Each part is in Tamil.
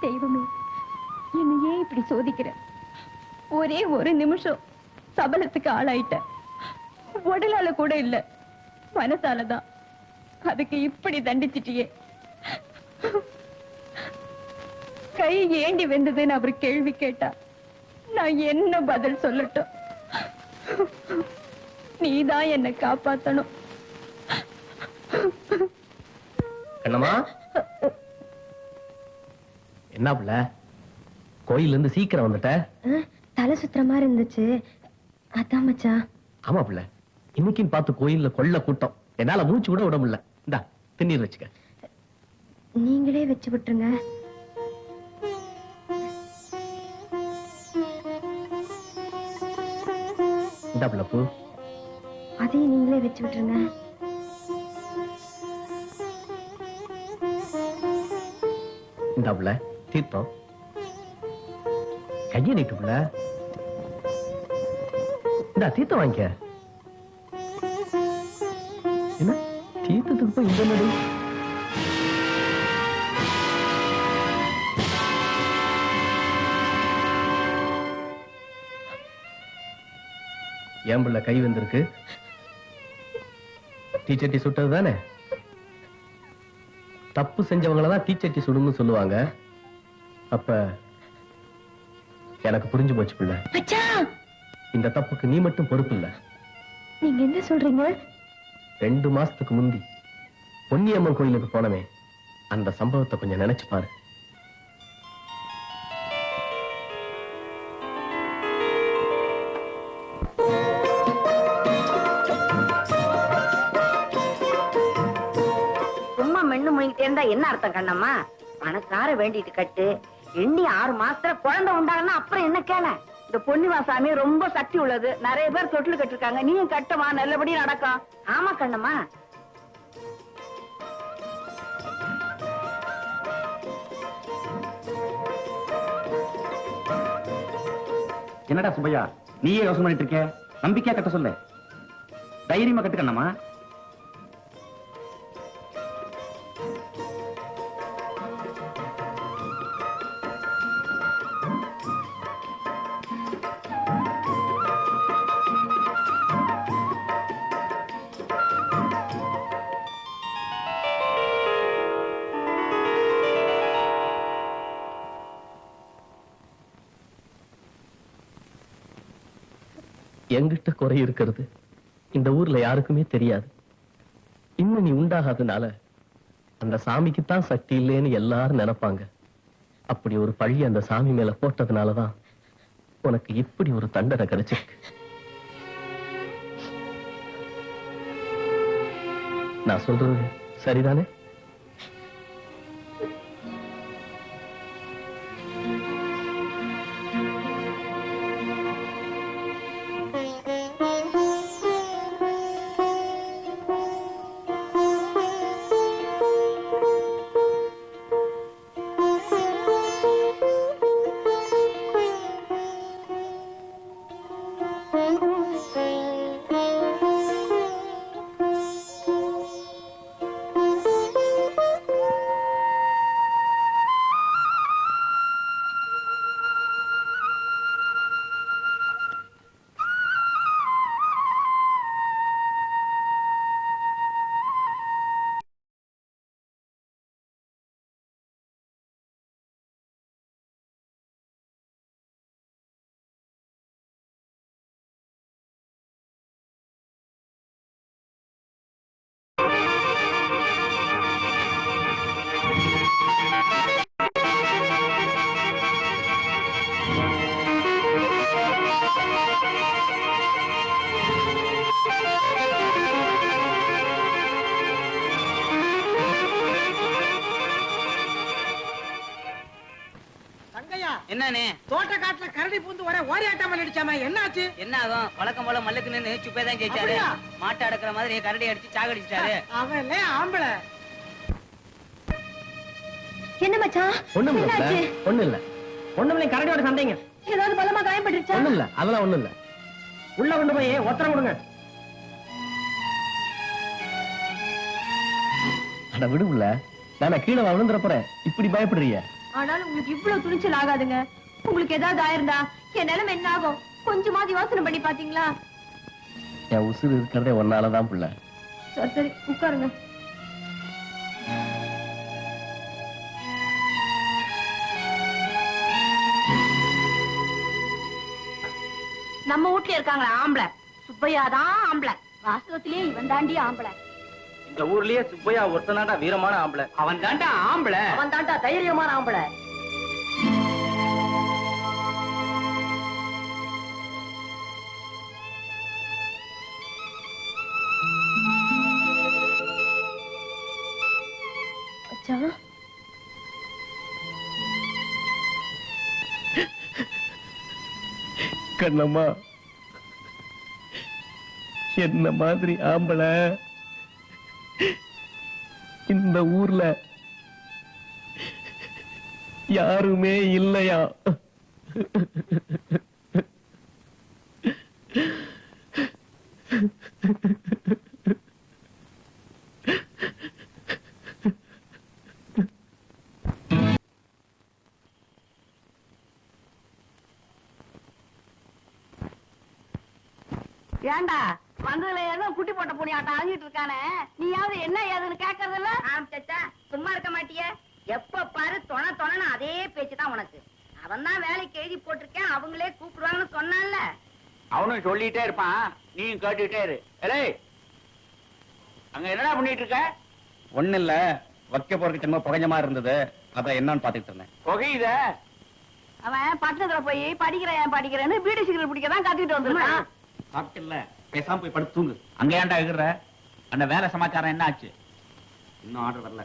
தெய்வமே. என்ன ஏன் இப்படி சோதிக்கிற? ஒரே ஒரு நிமிஷம் சபலத்துக்கு ஆளாயிட்ட. உடலால கூட இல்ல. மனசாலதான். அதுக்கு இப்படி தண்டிச்சிட்டியே. கை ஏண்டி வெந்ததுன்னு அவர் கேள்வி கேட்டா நான் என்ன பதில் சொல்லட்டும்? நீதான் என்ன காப்பாத்தணும். என்னமா என்ன புள்ள? கோயில்ல இருந்து சீக்கிரம் வந்துட்ட? தலை சுத்துற மாதிரி இருந்துச்சு. அதான் மச்சான். ஆமா புள்ள. இன்னைக்குன்னு பார்த்து கோயில்ல கொள்ள கூட்டம். என்னால மூச்சு கூட விட முடியல. இந்தா திண்ணீர் வச்சுக்க. நீங்களே வச்சு விட்டுருங்க. இந்தா புள்ள பூ. அதையும் நீங்களே வச்சு விட்டுருங்க. இந்தா புள்ள. தீர்த்தம். கையை நீட்டு இந்த தீர்த்தம் வாங்கிக்க. என்ன? தீர்த்தத்துக்கு போய் இந்த நடு ஏன் பிள்ளை கை வந்திருக்கு. தீச்சட்டி சுட்டது தானே தப்பு செஞ்சவங்களதான் தீச்சட்டி சுடுன்னு சொல்லுவாங்க. அப்ப எனக்கு புரிஞ்சு போச்சு பிள்ளை. இந்த தப்புக்கு நீ மட்டும் பொறுப்பு இல்ல. நீங்க என்ன சொல்றீங்க? ரெண்டு மாசத்துக்கு முந்தி பொன்னியம்மன் கோயிலுக்கு போனமே அந்த சம்பவத்தை கொஞ்சம் நினைச்சு பாரு. சும்மா மென்னு முழுங்கிட்டே இருந்தா என்ன அர்த்தம் கண்ணம்மா? பணக்கார வேண்டிட்டு கட்டு எண்ணி ஆறு மாசத்துல குழந்தை உண்டாங்கன்னா அப்புறம் என்ன கேள? இந்த பொன்னிவாசாமி ரொம்ப சக்தி உள்ளது. நிறைய பேர் தொட்டில் கட்டிருக்காங்க. நீயும் கட்டமா? நல்லபடி நடக்கும் ஆமா கண்ணம்மா. என்னடா சுபையா நீயே யோசனை பண்ணிட்டு இருக்க? நம்பிக்கையா கட்ட சொல்லு. தைரியமா கட்டுக்கண்ணம்மா எங்கிட்ட குறை இருக்கிறது. இந்த ஊர்ல யாருக்குமே தெரியாது. இன்னும் நீ உண்டாகாதனால அந்த சாமிக்குத்தான் சக்தி இல்லைன்னு எல்லாரும் நினைப்பாங்க. அப்படி ஒரு பழி அந்த சாமி மேல போட்டதுனாலதான் உனக்கு இப்படி ஒரு தண்டனை கிடைச்சிருக்கு. நான் சொல்றது சரிதானே? தோட்ட காட்டுல கரடி பூந்து ஒரே ஓரி ஆட்டாமல் அடிச்சாம என்னாச்சு? என்ன ஆகும்? வழக்கம் போல மல்லுக்கு நின்று சுப்பே தான் ஜெயிச்சாரு. அப்படியா? மாட்டை அடக்குற மாதிரி கரடி அடிச்சு சாகடிச்சிட்டாரு அவன் ஆம்பளை. என்ன மச்சான் ஒண்ணும் இல்ல என்னாச்சு? ஒண்ணும் இல்ல. ஒண்ணும் இல்ல கரடியோட சண்டைங்க. ஏதாவது பலமா காயப்பட்டுருச்சா? ஒண்ணும் இல்ல அதெல்லாம் ஒண்ணும் இல்ல. உள்ள கொண்டு போய் ஒத்தரம் கொடுங்க. அட விடுவுல நான் கீழே விழுந்துற போறேன். இப்படி பயப்படுறிய. ஆனாலும் உங்களுக்கு இவ்வளவு துணிச்சல் ஆகாதுங்க. உங்களுக்கு ஏதாவது ஆயிருந்தா என் நிலைமை என்ன ஆகும்? கொஞ்சமாவது யோசனை பண்ணி பாத்தீங்களா என் உசுறு இருக்கிறதே ஒன்னாலதான் புள்ள. சரி சரி உட்காருங்க. நம்ம வீட்ல இருக்காங்களே ஆம்பளை. சுப்பையா தான் ஆம்பளை. வாசகத்திலேயே இவன் தாண்டி ஆம்பளை. இந்த ஊர்லயே சுப்பையா ஒருத்தனாடா வீரமான ஆம்பளை. அவன் தாண்டா ஆம்பளை. அவன் தாண்டா தைரியமான ஆம்பளை. கண்ணம்மா. என்ன மாதிரி ஆம்பள? இந்த ஊர்ல யாருமே இல்லையா? ஏண்டா? வந்ததுல ஏதோ குட்டி போட்ட புனியாட்டம் அழிஞ்சிட்டு இருக்கானே. நீயாவது என்ன ஏதுன்னு கேக்குறது இல்ல ஆரம்பிச்சா சும்மா இருக்க மாட்டிய. எப்ப பாரு தொண தொணன்னு அதே பேச்சு தான் உனக்கு. அவன் தான் வேலைக்கு எழுதி போட்டிருக்கேன் அவங்களே கூப்பிடுவாங்கன்னு சொன்னான்ல. அவனும் சொல்லிட்டே இருப்பான். நீயும் கேட்டுட்டே இரு. ஏலே! அங்க என்னடா பண்ணிட்டு இருக்க? ஒண்ணு இல்ல. வைக்க போறதுக்கு சும்மா புகஞ்சமா இருந்தது. அதான் என்னன்னு பாத்துட்டு இருந்தேன். புகையுத? அவன் பட்டணத்துல போய் படிக்கிறேன் படிக்கிறேன்னு பீடி சிகரெட் பிடிக்க தான் கத்திட்டு வந்திருக்கான் சாப்பிட்டு பேசாம போய் படுத்து தூங்கு. அங்க ஏன்டா இருக்கிற? அந்த வேலை சமாச்சாரம் என்ன ஆச்சு? இன்னும் ஆர்டர் வரல.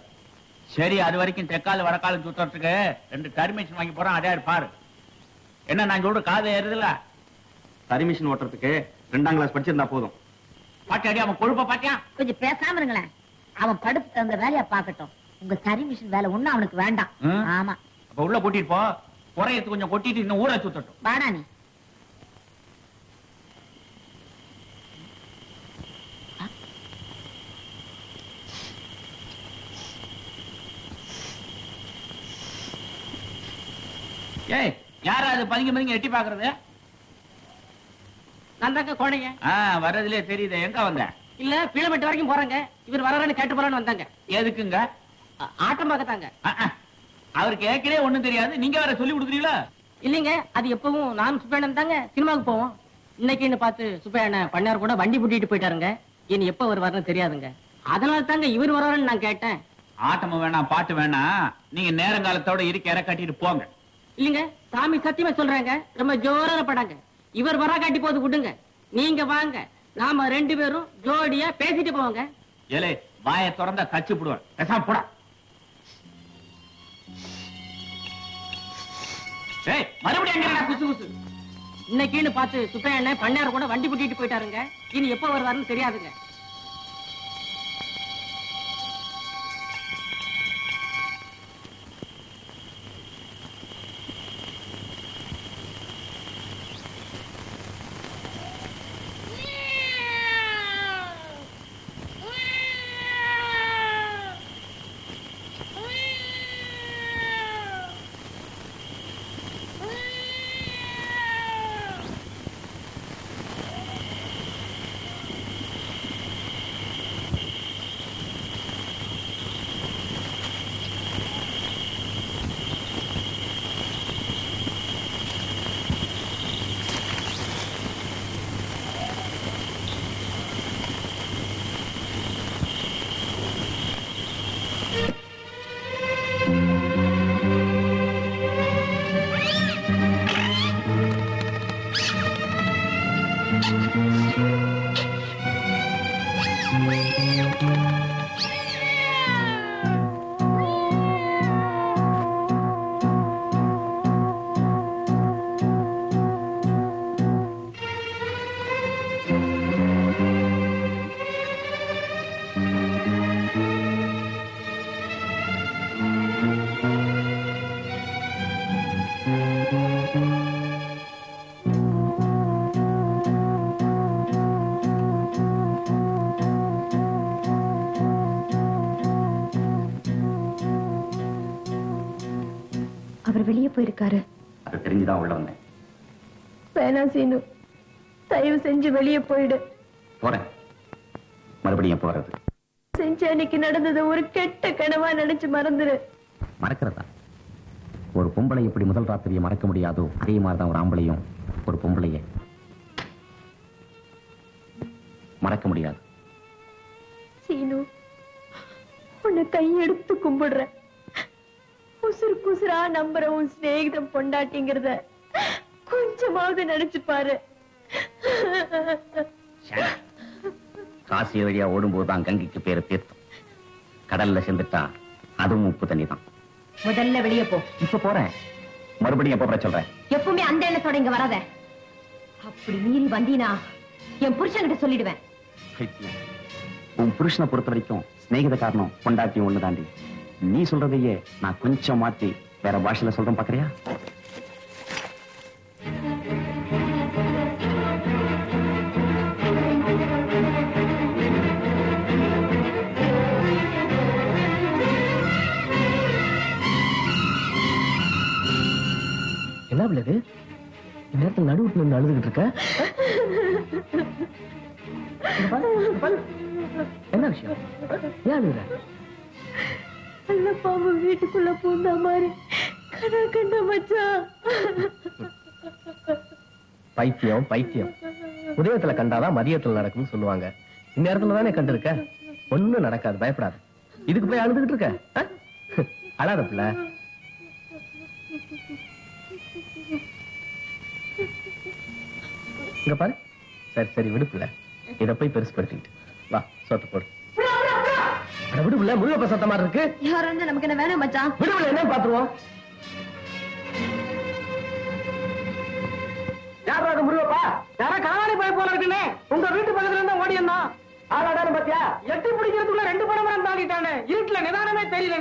சரி அது வரைக்கும் தெக்கால வடக்கால சுத்துறதுக்கு ரெண்டு பர்மிஷன் வாங்கி போறோம் அதே பாரு. என்ன நான் சொல்ற காது ஏறுதுல பர்மிஷன் ஓட்டுறதுக்கு ரெண்டாம் கிளாஸ் படிச்சிருந்தா போதும். பாட்டியாடி அவன் கொழுப்ப பாட்டியா கொஞ்சம் பேசாம இருங்களேன். அவன் படுத்து அந்த வேலையை பார்க்கட்டும். உங்க சரி மிஷின் வேலை ஒண்ணும் அவனுக்கு வேண்டாம்? ஆமா. அப்ப உள்ள கூட்டிட்டு போ. குறையத்து கொஞ்சம் கொட்டிட்டு இன்னும் ஊரை சுத்தட்டும் வாடா நீ. ஏய் யாரா அது பதுங்கி பதுங்கி எட்டி பாக்குறது நான் தாங்க கோடைங்க ஆ வர்றதுலயே தெரியுது. எங்க வந்த? இல்ல பீளமெட்டு வரைக்கும் போறாங்க. இவர் வரான்னு கேட்டு போறான்னு வந்தாங்க. எதுக்குங்க? ஆட்டம் பார்க்கத்தாங்க. அவருக்கு ஏற்கனவே ஒண்ணும் தெரியாது. நீங்க வேற சொல்லி கொடுக்குறீங்களா? இல்லைங்க அது எப்பவும் நானும் சுப்பையண்ணன் தாங்க. சினிமாவுக்கு போவோம். இன்னைக்குன்னு பார்த்து சுப்பையண்ணன் பண்ணார் கூட வண்டி பூட்டிட்டு போயிட்டாருங்க. இனி எப்ப வருவாருன்னு தெரியாதுங்க. அதனால தாங்க இவர் வராருன்னு நான் கேட்டேன். ஆட்டமும் வேணாம் பாட்டு வேணாம். நீங்க நேரங்காலத்தோட இருக்க இற கட்டிட்டு போங்க. இல்லைங்க சாமி சத்தியமா சொல்றாங்க. ரொம்ப ஜோரான படாங்க. இவர் வரா காட்டி போது விடுங்க. நீங்க வாங்க. நாம ரெண்டு பேரும் ஜோடியா பேசிட்டு போவோங்க. ஏலே வாயை திறந்தா தச்சு போடுவேன். பேசாம போடா. ஏய் மறுபடியும் எங்க குசு குசு? இன்னைக்குன்னு பார்த்து சுப்பையண்ணன் பண்ணார் கூட வண்டி பூட்டிட்டு போயிட்டாருங்க. இனி எப்ப வருவாருன்னு தெரியாதுங்க. அவர் வெளியே போயிருக்காரு. அது தெரிஞ்சுதான் உள்ள வந்தேன். வேணாம் சீனு தயவு செஞ்சு வெளியே போயிடு. போறேன். மறுபடியும் போறது. செஞ்ச அன்னைக்கு நடந்தது ஒரு கெட்ட கனவா நினைச்சு மறந்துரு. மறக்கிறதா? ஒரு பொம்பளை இப்படி முதல் ராத்திரியை மறக்க முடியாதோ அதே மாதிரிதான் ஒரு ஆம்பளையும் ஒரு பொம்பளைய. மறக்க முடியாது. சீனு உன்னை கையெடுத்து கும்பிடுறேன். உசுறு குசுரா நம்புற உன் சிநேகிதம் பொண்டாட்டிங்கிறத கொஞ்சமாவது நினைச்சு பாரு. காசி வழியா ஓடும்போது தான் கங்கைக்கு பேரு தீர்த்தம். கடல்ல செந்துட்டா அதுவும் உப்பு தண்ணி தான் முதல்ல வெளியே போ. இப்ப போறேன். மறுபடியும் எப்ப போற சொல்றேன். எப்பவுமே அந்த எண்ணத்தோட இங்க வராத. அப்படி மீறி வந்தீனா என் புருஷன்கிட்ட சொல்லிடுவேன். உன் புருஷனை பொறுத்த வரைக்கும் சிநேகித காரணம் பொண்டாட்டியும் ஒண்ணு தாண்டி நீ சொல்றதையே நான் கொஞ்சம் மாத்தி வேற பாஷையில சொல்றேன் பாக்குறியா என்ன பிள்ளை இந்நேரத்தில் நடுவுட்டு நின்று அழுதுகிட்டு இருக்க? என்ன விஷயம்? ஏன் அழுகுற? நல்ல பாம்பு வீட்டுக்குள்ள பூந்த மாதிரி. கனா கண்ட மச்சான் பைத்தியம் பைத்தியம். உதயத்துல கண்டாதான் மதியத்துல நடக்கும்னு சொல்லுவாங்க. இந்நேரத்துல தானே கண்டிருக்க? ஒண்ணும் நடக்காது பயப்படாது. இதுக்கு போய் அழுதுகிட்டு இருக்க? அழாத பிள்ளை. இங்க பாரு. சரி சரி விடுப்புல இதை இத போய் பெருசுப்படுத்திக்கிட்டு. வா சோத்த போடு. அட விடு பிள்ளை முருகப்ப சத்த மாதிரி இருக்கு. யாரா இருந்தா நமக்கு என்ன வேணும் மச்சான்? விடு பிள்ளை என்ன பாத்துருவோம் யாரா அது முருகப்பா? யாரா காணாடி போய் போல இருக்குன்னு? உங்க வீட்டு பக்கத்துல இருந்தா ஓடி இருந்தான் பாத்தியா? எட்டி பிடிக்கிறதுக்குள்ள ரெண்டு படம் தாண்டிட்டானே. இருட்டுல நிதானமே தெரியல